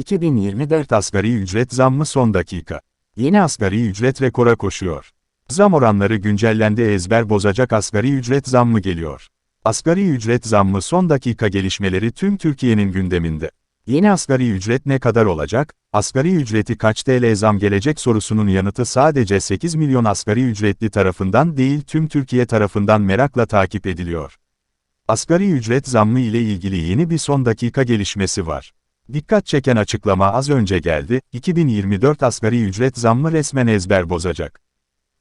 2024 asgari ücret zammı son dakika. Yeni asgari ücret rekora koşuyor. Zam oranları güncellendi ezber bozacak asgari ücret zammı geliyor. Asgari ücret zammı son dakika gelişmeleri tüm Türkiye'nin gündeminde. Yeni asgari ücret ne kadar olacak? Asgari ücreti kaç TL zam gelecek sorusunun yanıtı sadece 8 milyon asgari ücretli tarafından değil tüm Türkiye tarafından merakla takip ediliyor. Asgari ücret zammı ile ilgili yeni bir son dakika gelişmesi var. Dikkat çeken açıklama az önce geldi, 2024 asgari ücret zammı resmen ezber bozacak.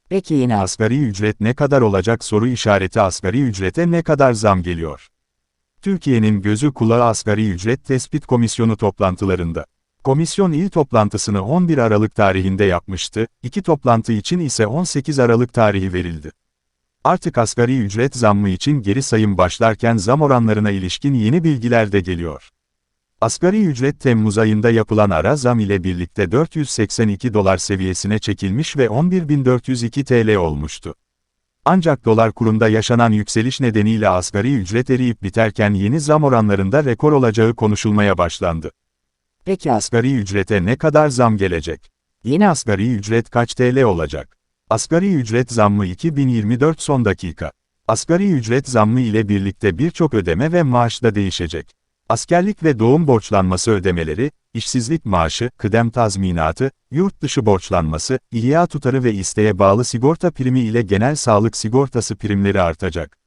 Peki yine asgari ücret ne kadar olacak soru işareti asgari ücrete ne kadar zam geliyor? Türkiye'nin gözü kulağı asgari ücret tespit komisyonu toplantılarında. Komisyon il toplantısını 11 Aralık tarihinde yapmıştı, iki toplantı için ise 18 Aralık tarihi verildi. Artık asgari ücret zammı için geri sayım başlarken zam oranlarına ilişkin yeni bilgiler de geliyor. Asgari ücret Temmuz ayında yapılan ara zam ile birlikte 482 dolar seviyesine çekilmiş ve 11.402 TL olmuştu. Ancak dolar kurunda yaşanan yükseliş nedeniyle asgari ücret eriyip biterken yeni zam oranlarında rekor olacağı konuşulmaya başlandı. Peki asgari ücrete ne kadar zam gelecek? Yeni asgari ücret kaç TL olacak? Asgari ücret zammı 2024 son dakika. Asgari ücret zammı ile birlikte birçok ödeme ve maaş da değişecek. Askerlik ve doğum borçlanması ödemeleri, işsizlik maaşı, kıdem tazminatı, yurt dışı borçlanması, ihya tutarı ve isteğe bağlı sigorta primi ile genel sağlık sigortası primleri artacak.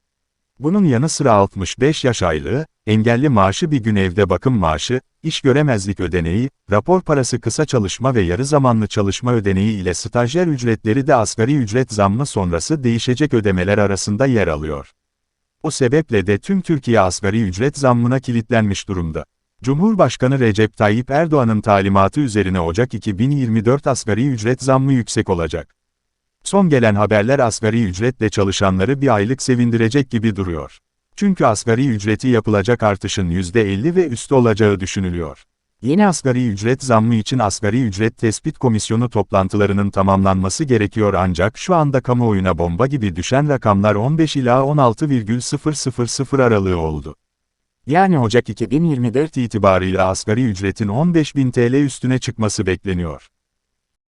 Bunun yanı sıra 65 yaş aylığı, engelli maaşı bir gün evde bakım maaşı, iş göremezlik ödeneği, rapor parası kısa çalışma ve yarı zamanlı çalışma ödeneği ile stajyer ücretleri de asgari ücret zammı sonrası değişecek ödemeler arasında yer alıyor. O sebeple de tüm Türkiye asgari ücret zammına kilitlenmiş durumda. Cumhurbaşkanı Recep Tayyip Erdoğan'ın talimatı üzerine Ocak 2024 asgari ücret zammı yüksek olacak. Son gelen haberler asgari ücretle çalışanları bir aylık sevindirecek gibi duruyor. Çünkü asgari ücreti yapılacak artışın %50 ve üstü olacağı düşünülüyor. Yeni asgari ücret zammı için asgari ücret tespit komisyonu toplantılarının tamamlanması gerekiyor ancak şu anda kamuoyuna bomba gibi düşen rakamlar 15 ila 16,000 aralığı oldu. Yani Ocak 2024 itibarıyla asgari ücretin 15.000 TL üstüne çıkması bekleniyor.